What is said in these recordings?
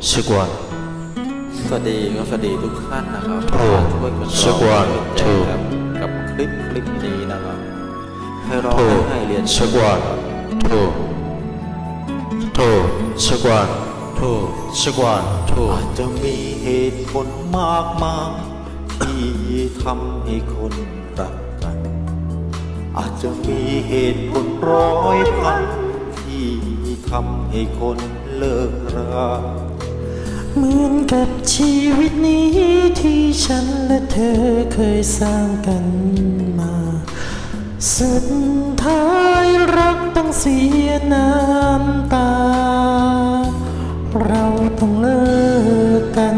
是观สวัสดีก็สวัสดีทุกท่านนะครับโปรช่วยกันถูกกับคลิปคลิปนี้นะครับให้เราให้เรียนช่วยกันถูกถูกช่วยกันถูกช่วันถูอาจจะมีเหตุผลมากมายที่ทำให้คนรักกัน อาจจะมีเหตุผลร้อยพัน ทำให้คนเลิกราเหมือนกับชีวิตนี้ที่ฉันและเธอเคยสร้างกันมา สุดท้ายรักต้องเสียน้ำตา เราต้องเลิกกัน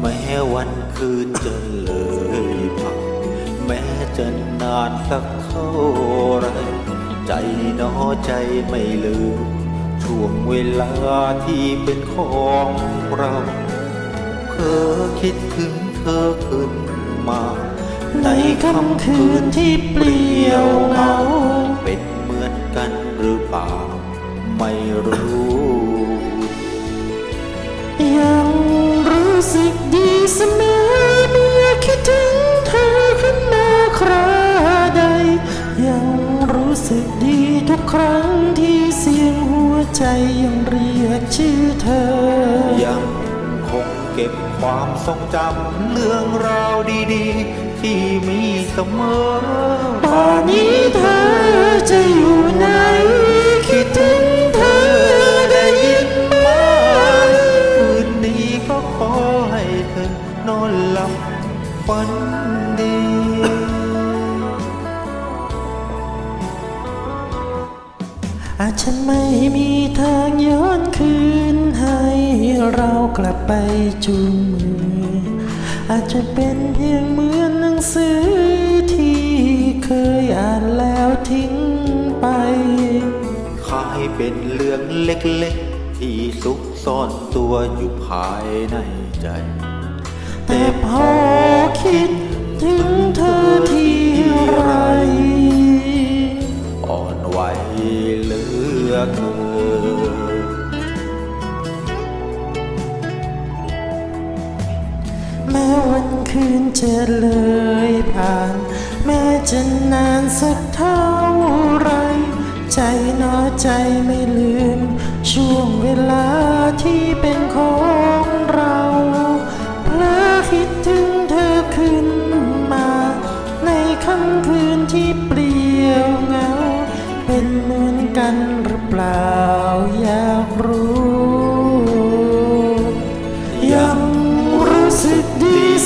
แม้วันคืนจะเลยผ่านแม้ จะนานสักเท่าไร ใจน้อใจไม่ลืม ช่วงเวลาที่เป็นของเราเพ้อคิดถึงเธอขึ้นมา ในค่ำคืนที่เปลี่ยวเหงา เป็นเหมือนกันหรือเปล่า ไม่รู้ ยังรู้สึกดีเสมอ รู้สึกดีทุกครั้งที่เสียงหัวใจยังเรียกชื่อเธอ ยังคงเก็บความทรงจำเรื่องราวดีๆ ที่มีเสมอป่านนี้เธอจะอยู่ไหนคิดถึงาจจะไม่มีทางย้อนคืน ให้เรากลับไปจูงมือ อาจจะเป็นเพียงเหมือนหนังสือที่เคยอ่านแล้วทิ้งไปขายเป็นเรื่องเล็กๆ ที่ซุกซ่อนตัวอยู่ภายในใจ แต่พอคิด แม้วันคืนจะเลยผ่าน แม้จะนานสักเท่าไร ใจน้อใจ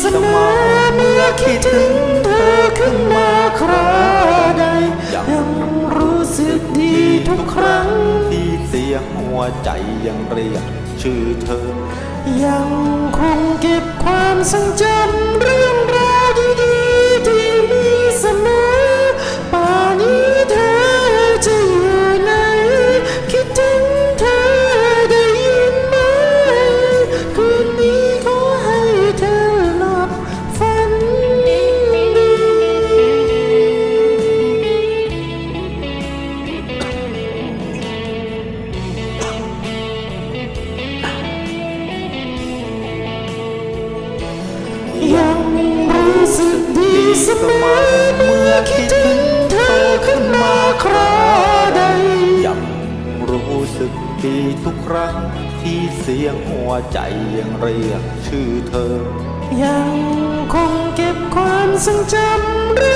เสมอเมื่อคิดถึงเธอขึ้นมาคราใด ยังรู้สึกดีทุกครั้ง ที่เสียงหัวใจยังเรียกชื่อเธอ ยังคงเก็บความทรงจำเรื่องราว สมอเมื่อคิดถึงเธอขึ้นมาคราใดยังรู้สึกดีทุกครั้ง ที่เสียงหัวใจยังเรียกชื่อเธอ ยังคงเก็บความทรงจำ